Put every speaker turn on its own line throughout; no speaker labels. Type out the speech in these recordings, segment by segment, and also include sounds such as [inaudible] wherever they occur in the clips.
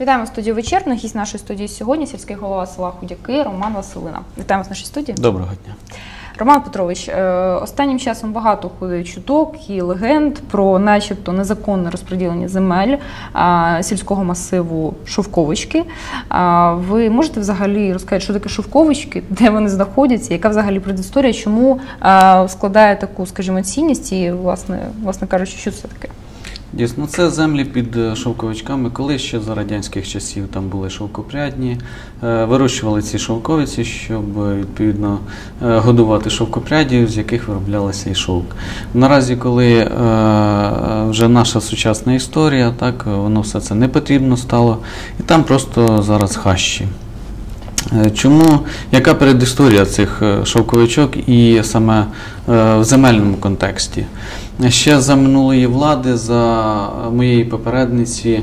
Вітаємо в студію вечірну. Гість нашої студії сьогодні сільський голова села Худяки Роман Василина. Вітаємо в нашій студії.
Доброго дня.
Роман Петрович, е, останнім часом багато ходить чуток і легенд про, начебто, незаконне розподілення земель сільського масиву Шовковички. А, Ви можете взагалі розказати, що таке Шовковички, [laughs] де вони знаходяться, яка взагалі предісторія, чому складає таку, скажімо, цінність і, власне, власне кажучи, що це таке?
Дійсно, це землі під е, шовковичками. Коли ще за радянських часів там були шовкопрядні, е, вирощували ці шовковиці, щоб е, відповідно годувати шовкопрядів, з яких вироблялося і шовк. Наразі, коли вже наша сучасна історія, так воно все це не потрібно стало, і там просто зараз хащі. Чому яка передісторія цих шовковичок і саме в земельному контексті? Ще за минулої влади, за моєї попередниці, е,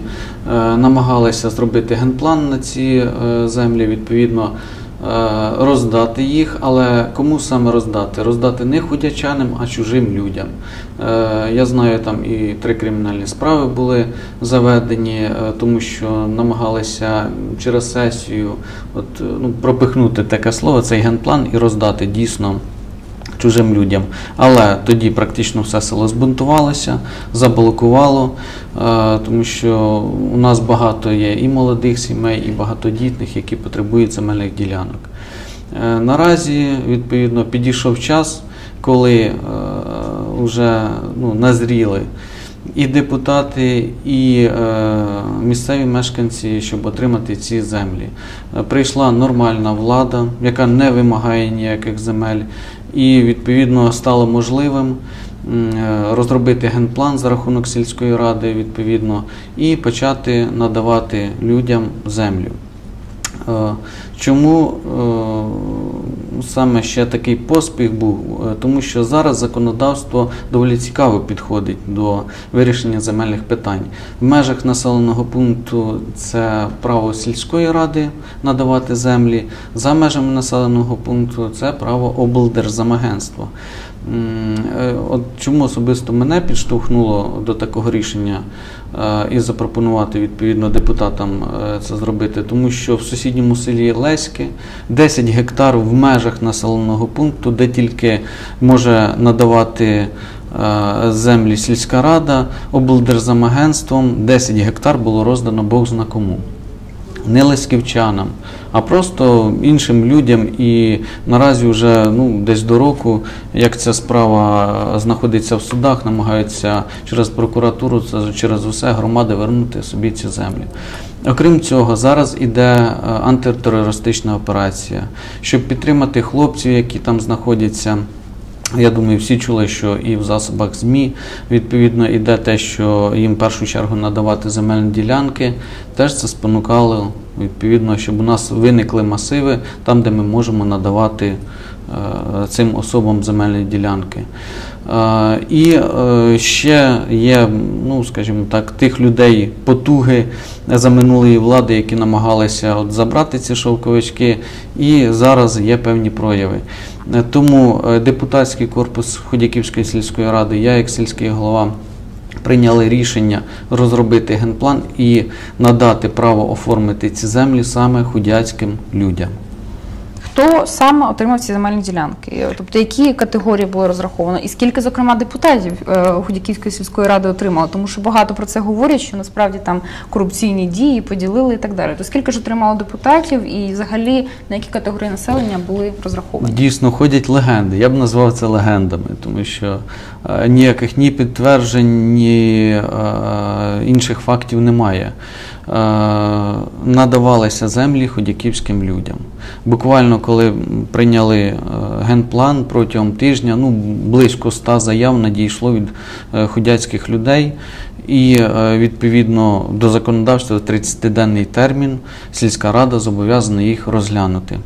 намагалися зробити генплан на ці е, землі, відповідно е, роздати їх, але кому саме роздати? Роздати не худячанам, а чужим людям. Я знаю, там і три кримінальні справи були заведені, тому що намагалися через сесію от, ну, пропихнути таке слово, цей генплан і роздати дійсно. Чужим людям, але тоді практично все село збунтувалося, заблокувало, е, тому що у нас багато є і молодих сімей, і багатодітних, які потребують земельних ділянок. Е, Наразі, відповідно, підійшов час, коли вже ну, назріли і депутати, і е, місцеві мешканці, щоб отримати ці землі. Е, Прийшла нормальна влада, яка не вимагає ніяких земель, і відповідно стало можливим е, розробити генплан за рахунок сільської ради, відповідно, і почати надавати людям землю. Е, Чому е, саме ще такий поспіх був? Е, Тому що зараз законодавство доволі цікаво підходить до вирішення земельних питань. В межах населеного пункту це право сільської ради надавати землі, за межами населеного пункту це право облдержзамагентства. Е, От чому особисто мене підштовхнуло до такого рішення і запропонувати відповідно депутатам е, це зробити, тому що в сусідньому селі Леське 10 гектар в межах населеного пункту, де тільки може надавати е, землі сільська рада, облдержзамагентством. 10 гектар було роздано Бог зна кому не лесківчанам, а просто іншим людям. І наразі вже ну, десь до року, як ця справа знаходиться в судах, намагаються через прокуратуру, через усе громади вернути собі ці землі. Окрім цього, зараз іде е, антитерористична операція, щоб підтримати хлопців, які там знаходяться. Я думаю, всі чули, що і в засобах ЗМІ відповідно іде те, що їм в першу чергу надавати земельні ділянки. Теж це спонукало відповідно, щоб у нас виникли масиви там, де ми можемо надавати е, цим особам земельні ділянки. Е, І е, ще є, ну скажімо так, тих людей потуги за минулої влади, які намагалися от забрати ці шовковички, і зараз є певні прояви. Тому депутатський корпус Ходяківської сільської ради, я як сільський голова. Прийняли рішення розробити генплан і надати право оформити ці землі саме худяцьким людям.
Хто саме отримав ці земельні ділянки? Тобто, які категорії були розраховано, і скільки, зокрема, депутатів е, Худяківської сільської ради отримало? Тому що багато про це говорять, що насправді там корупційні дії поділили і так далі. То скільки ж отримало депутатів, і взагалі на які категорії населення були розраховані?
Дійсно, ходять легенди. Я б назвав це легендами, тому що е, ніяких ні підтверджень, ні е, інших фактів немає. Е, надавалися землі ходяківським людям. Буквально, коли прийняли е, генплан протягом тижня, ну близько ста заяв надійшло від е, ходяцьких людей. І відповідно до законодавства 30-денний термін сільська рада зобов'язана їх розглянути.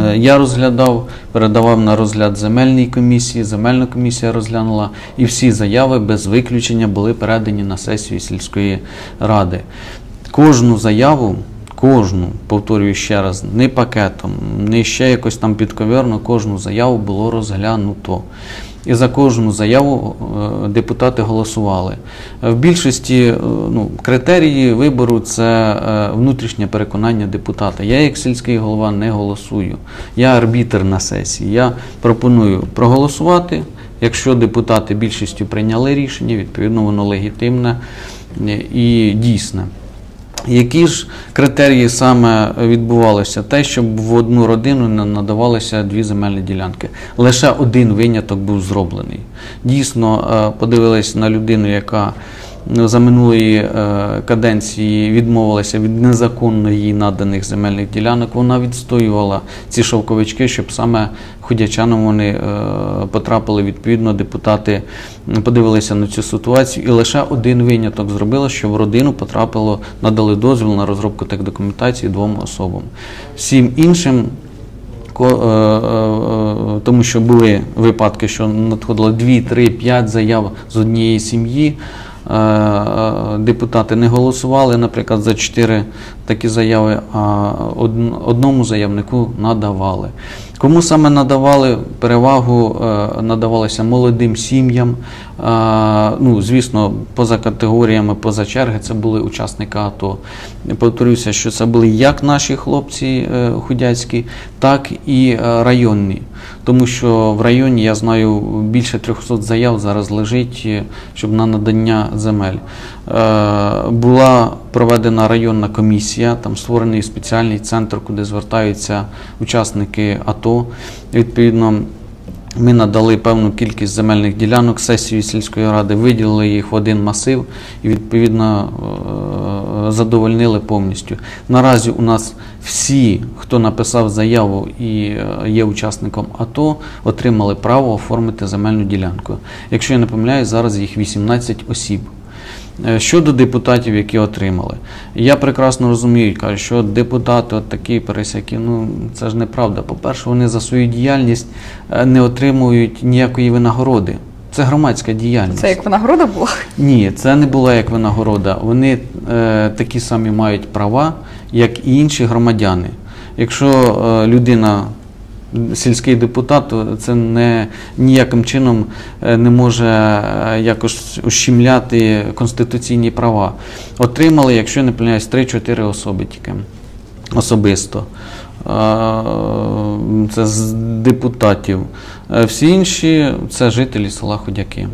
Е, Я розглядав, передавав на розгляд земельній комісії, земельна комісія розглянула, і всі заяви без виключення були передані на сесію сільської ради. Кожну заяву, кожну, повторюю ще раз, не пакетом, не ще якось там підковерно, кожну заяву було розглянуто. І за кожну заяву е, депутати голосували. В більшості е, ну, критерії вибору це е, внутрішнє переконання депутата. Я, як сільський голова, не голосую. Я арбітр на сесії. Я пропоную проголосувати. Якщо депутати більшістю прийняли рішення, відповідно воно легітимне і дійсне. Які ж критерії саме відбувалися? Те, щоб в одну родину не надавалися дві земельні ділянки. Лише один виняток був зроблений. Дійсно, е, подивились на людину, яка за минулої е, каденції відмовилася від незаконно їй наданих земельних ділянок. Вона відстоювала ці шовковички, щоб саме ходячанам вони е, потрапили відповідно. Депутати подивилися на цю ситуацію, і лише один виняток зробила, що в родину потрапило, надали дозвіл на розробку тих документацій двом особам. Всім іншим. Тому що були випадки, що надходило 2, 3, 5 заяв з однієї сім'ї. Е, е, депутати не голосували, наприклад, за чотири такі заяви, а одному заявнику надавали. Кому саме надавали перевагу, е, надавалося молодим сім'ям. Ну, Звісно, поза категоріями, поза черги, це були учасники АТО. Повторюся, що це були як наші хлопці худяцькі, так і районні. Тому що в районі я знаю більше 300 заяв зараз лежить, щоб на надання земель. Е, була проведена районна комісія, там створений спеціальний центр, куди звертаються учасники АТО. Відповідно, ми надали певну кількість земельних ділянок сесії сільської ради, виділили їх в один масив і відповідно е, задовольнили повністю. Наразі у нас всі, хто написав заяву і е, є учасником АТО, отримали право оформити земельну ділянку. Якщо я не помиляюсь, зараз їх 18 осіб. Е, щодо депутатів, які отримали, я прекрасно розумію, кажу, що депутати, от такі пересяки, ну це ж неправда. По-перше, вони за свою діяльність е, не отримують ніякої винагороди. Це громадська діяльність.
Це як винагорода була?
Ні, це не була як винагорода. Вони е, такі самі мають права, як і інші громадяни. Якщо е, людина сільський депутат, то це не ніяким чином е, не може е, якось ущемляти конституційні права. Отримали, якщо не помиляюсь, 3-4 особи тільки особисто. Це з депутатів. Всі інші це жителі села Ходяки.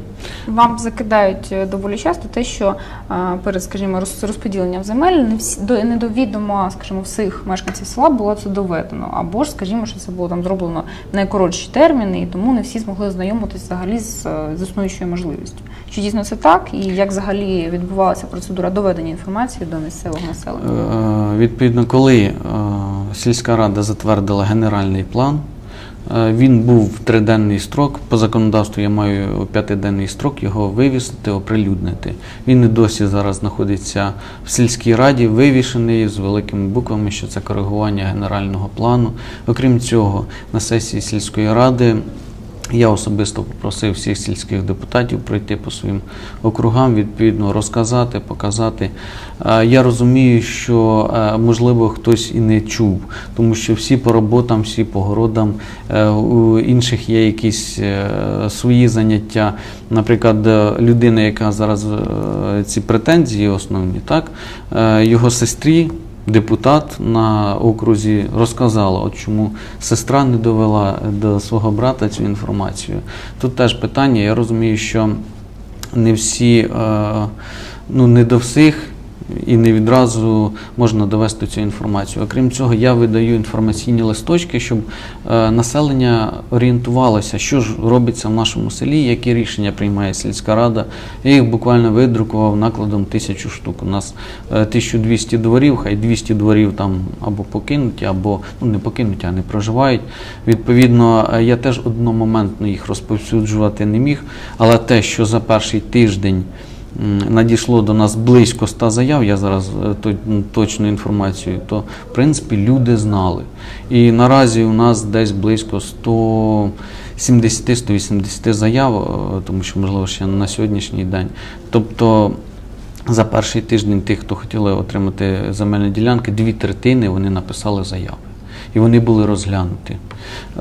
Вам закидають е, доволі часто те, що е, перед, скажімо, розподіленням земель не всі не до відома, скажімо, всіх мешканців села було це доведено. Або ж, скажімо, що це було там зроблено в найкоротші терміни, і тому не всі змогли знайомитися взагалі з, е, з існуючою можливістю. Чи дійсно це так, і як взагалі відбувалася процедура доведення інформації до місцевого населення?
Відповідно, коли сільська рада затвердила генеральний план. Е, він був в триденний строк. По законодавству я маю п'ятиденний строк його вивісити, оприлюднити. Він і досі зараз знаходиться в сільській раді, вивішений з великими буквами, що це коригування генерального плану. Окрім цього, на сесії сільської ради. Я особисто попросив всіх сільських депутатів пройти по своїм округам, відповідно розказати, показати. Я розумію, що е, можливо хтось і не чув, тому що всі по роботам, всі по городам, е, у інших є якісь е, свої заняття. Наприклад, людина, яка зараз ці претензії основні, так його сестрі депутат на окрузі розказала, от чому сестра не довела до свого брата цю інформацію. Тут теж питання, я розумію, що не всі, е, ну не до всіх і не відразу можна довести цю інформацію. Окрім цього, я видаю інформаційні листочки, щоб е, населення орієнтувалося, що ж робиться в нашому селі, які рішення приймає сільська рада. Я їх буквально видрукував накладом тисячу штук. У нас 1200 е, дворів, хай 200 дворів там або покинуті, або ну не покинуті, а не проживають. Відповідно, е, я теж одномоментно їх розповсюджувати не міг, але те, що за перший тиждень надійшло до нас близько 100 заяв, я зараз е, точну інформацію, то в принципі люди знали. І наразі у нас десь близько 170-180 заяв, е, тому що, можливо, ще на сьогоднішній день. Тобто за перший тиждень тих, хто хотіли отримати земельні ділянки, дві третини вони написали заяви. І вони були розглянуті.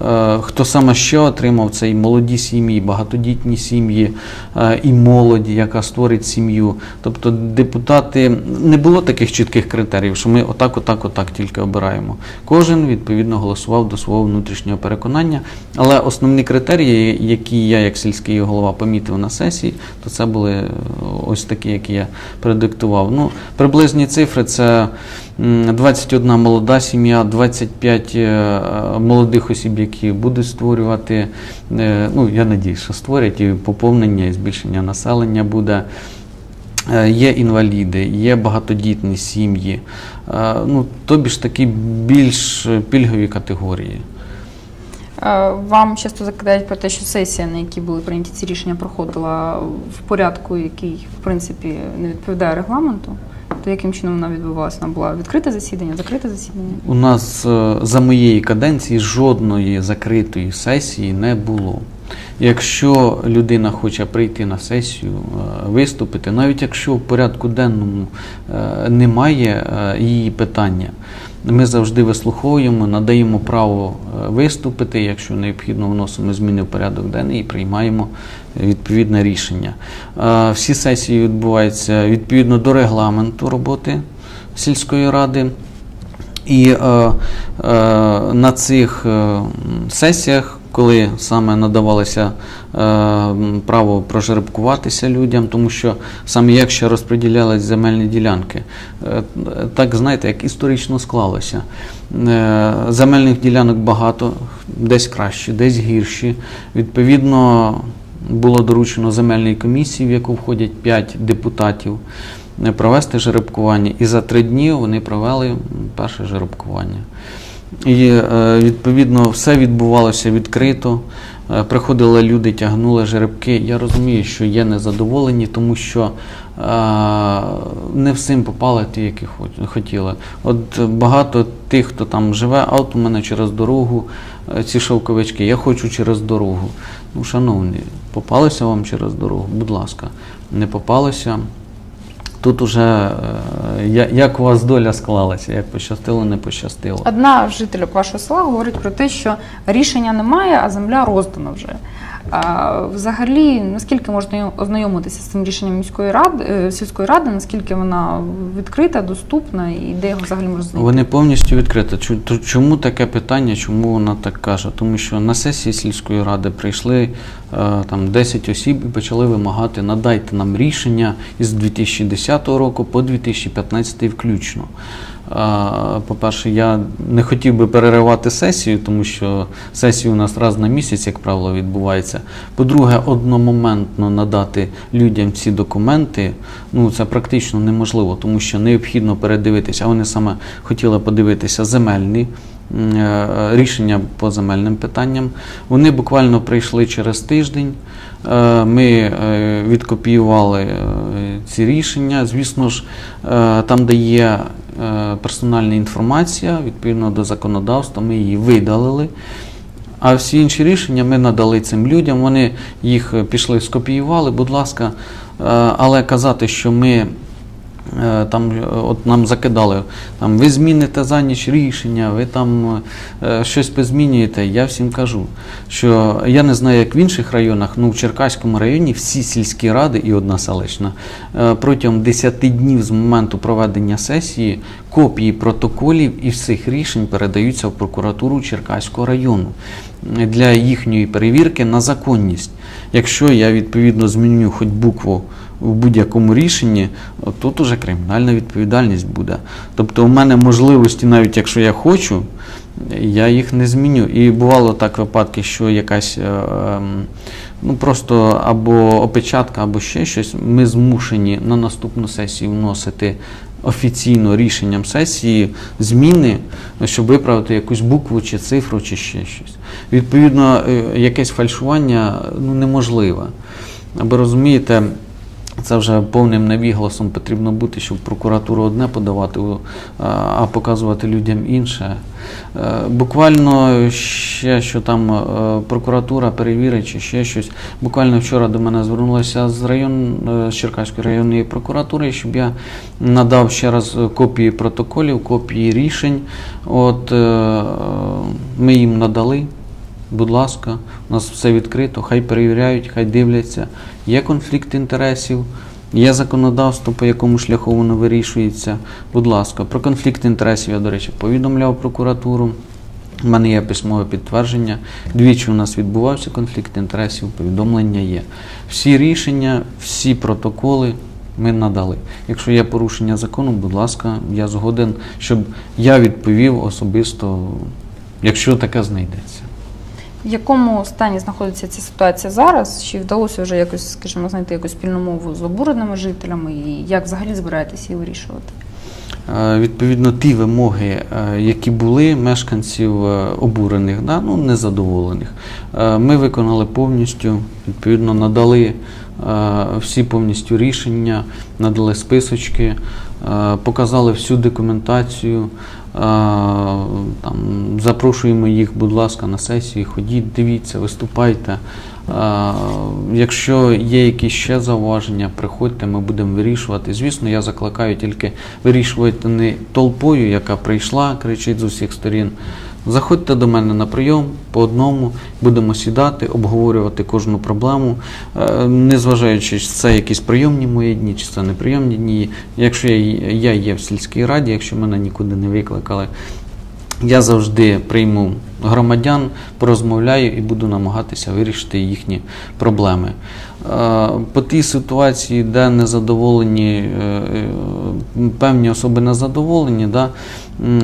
Е, Хто саме ще отримав, це і молоді сім'ї, багатодітні сім'ї, е, і молодь, яка створить сім'ю. Тобто депутати не було таких чітких критеріїв, що ми отак, отак, отак тільки обираємо. Кожен відповідно голосував до свого внутрішнього переконання. Але основні критерії, які я, як сільський голова, помітив на сесії, то це були е, ось такі, які я предиктував. Ну, приблизні цифри це. 21 молода сім'я, 25 е, молодих осіб, які будуть створювати. е, Ну, я надіюсь, що створять і поповнення, і збільшення населення буде. Е, Є інваліди, є багатодітні сім'ї, Е, ну, тобі ж такі більш пільгові категорії.
Вам часто закидають про те, що сесія, на якій були прийняті ці рішення, проходила в порядку, який в принципі не відповідає регламенту. То яким чином вона відбувалася? Вона була відкрите засідання, закрите засідання?
У нас е, за моєї каденції жодної закритої сесії не було. Якщо людина хоче прийти на сесію, е, виступити, навіть якщо в порядку денному е, немає її питання, ми завжди вислуховуємо, надаємо право виступити, якщо необхідно, вносимо зміни в порядок денний і приймаємо відповідне рішення. Е, Всі сесії відбуваються відповідно до регламенту роботи сільської ради. І е, е, на цих е, сесіях, коли саме надавалося е, право прожеребкуватися людям, тому що саме як ще розподілялись земельні ділянки, е, так знаєте, як історично склалося. Е, земельних ділянок багато, десь кращі, десь гірші. Відповідно, було доручено земельній комісії, в яку входять 5 депутатів провести жеребкування. І за три дні вони провели перше жеребкування. І е, відповідно все відбувалося відкрито. Е, Приходили люди, тягнули жеребки. Я розумію, що є незадоволені, тому що е, не всім попали ті, які хотіли. От багато тих, хто там живе, а от у мене через дорогу е, ці шовковички, я хочу через дорогу. Ну, шановні, попалися вам через дорогу, будь ласка, не попалися. Тут уже е, як у вас доля склалася, як пощастило, не пощастило.
Одна з жителів вашого села говорить про те, що рішення немає, а земля роздана вже. А, взагалі, наскільки можна ознайомитися з цим рішенням міської ради, е, сільської ради, наскільки вона відкрита, доступна і де його взагалі можна знайти?
Вони повністю відкриті. Чому таке питання? Чому вона так каже? Тому що на сесії сільської ради прийшли там 10 осіб і почали вимагати надайте нам рішення із 2010 року по 2015 включно. Е, По-перше, я не хотів би переривати сесію, тому що сесія у нас раз на місяць, як правило, відбувається. По-друге, одномоментно надати людям ці документи, ну це практично неможливо, тому що необхідно передивитися. А вони саме хотіли подивитися земельні е, рішення по земельним питанням. Вони буквально прийшли через тиждень. Е, Ми е, відкопіювали е, ці рішення. Звісно ж, е, там, де є е, персональна інформація, відповідно до законодавства, ми її видалили. А всі інші рішення ми надали цим людям. Вони їх е, пішли, скопіювали, будь ласка. Е, Але казати, що ми е, там е, от нам закидали, там ви зміните за ніч рішення, ви там е, щось позмінюєте. Я всім кажу, що я не знаю, як в інших районах, ну в Черкаському районі всі сільські ради і одна селищна е, протягом 10 днів з моменту проведення сесії копії протоколів і всіх рішень передаються в прокуратуру Черкаського району для їхньої перевірки на законність. Якщо я відповідно зміню хоч букву в будь-якому рішенні, тут уже кримінальна відповідальність буде. Тобто у мене можливості, навіть якщо я хочу, я їх не зміню. І бувало так випадки, що якась е, ем, ну просто або опечатка, або ще щось, ми змушені на наступну сесію вносити офіційно рішенням сесії зміни, щоб виправити якусь букву чи цифру, чи ще щось. Відповідно, е, якесь фальшування ну, неможливе. Ви розумієте, Це вже повним невігласом потрібно бути, щоб прокуратуру одне подавати, а показувати людям інше. Е, Буквально ще що там е, прокуратура перевірить чи ще щось. Буквально вчора до мене звернулася з район е, з Черкаської районної прокуратури, щоб я надав ще раз копії протоколів, копії рішень. От ми їм надали. Будь ласка, у нас все відкрито, хай перевіряють, хай дивляться. Є конфлікт інтересів, є законодавство, по якому шляху воно вирішується. Будь ласка, про конфлікт інтересів я, до речі, повідомляв прокуратуру. У мене є письмове підтвердження. Двічі у нас відбувався конфлікт інтересів, повідомлення є. Всі рішення, всі протоколи ми надали. Якщо є порушення закону, будь ласка, я згоден, щоб я відповів особисто, якщо таке знайдеться.
В якому стані знаходиться ця ситуація зараз? Чи вдалося вже якось, скажімо, знайти якусь спільну мову з обуреними жителями? І як взагалі збираєтеся її вирішувати?
Е, Відповідно, ті вимоги, е, які були мешканців е, обурених, да, ну, незадоволених, ми виконали повністю, відповідно, надали всі повністю рішення, надали списочки, показали всю документацію. Там, запрошуємо їх, будь ласка, на сесії, ходіть, дивіться, виступайте. Якщо є якісь ще зауваження, приходьте, ми будемо вирішувати. Звісно, я закликаю тільки вирішувати не толпою, яка прийшла, кричить з усіх сторін. Заходьте до мене на прийом по одному, будемо сідати, обговорювати кожну проблему, Е, незважаючи, чи це якісь прийомні мої дні, чи це неприйомні дні. Якщо я, я є в сільській раді, якщо мене нікуди не викликали, я завжди прийму громадян, порозмовляю і буду намагатися вирішити їхні проблеми. Е, По тій ситуації, де незадоволені, е, е, певні особи незадоволені, да,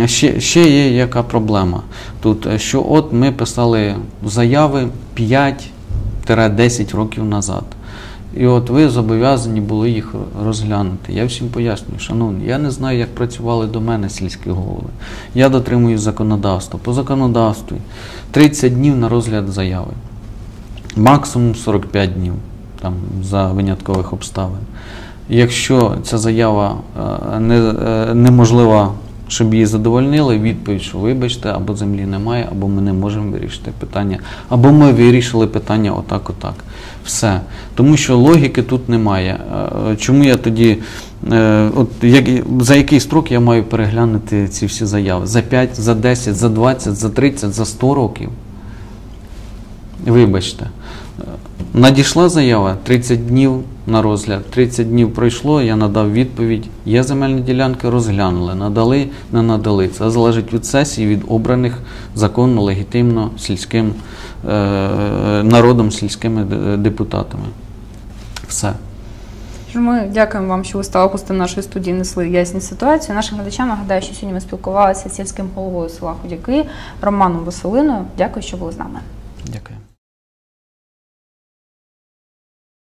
ще, ще є яка проблема тут, що от ми писали заяви 5-10 років назад. І от ви зобов'язані були їх розглянути. Я всім пояснюю, шановні, я не знаю, як працювали до мене сільські голови. Я дотримуюсь законодавства. По законодавству 30 днів на розгляд заяви. Максимум 45 днів там, за виняткових обставин. Якщо ця заява е, не, е, неможлива, щоб її задовольнили, відповідь, що вибачте, або землі немає, або ми не можемо вирішити питання, або ми вирішили питання отак, отак. Все. Тому що логіки тут немає. Е, Чому я тоді, е, от як, за який строк я маю переглянути ці всі заяви? За 5, за 10, за 20, за 30, за 100 років? Вибачте. Надійшла заява 30 днів на розгляд. 30 днів пройшло, я надав відповідь. Є земельні ділянки, розглянули, надали, не надали. Це залежить від сесії, від обраних законно, легітимно сільським е, народом, сільськими депутатами. Все.
Ми дякуємо вам, що ви стали гостем нашої студії, несли ясні ситуації. Нашим глядачам нагадаю, що сьогодні ми спілкувалися з сільським головою села Худяки Романом Василиною. Дякую, що були з нами.
Дякую.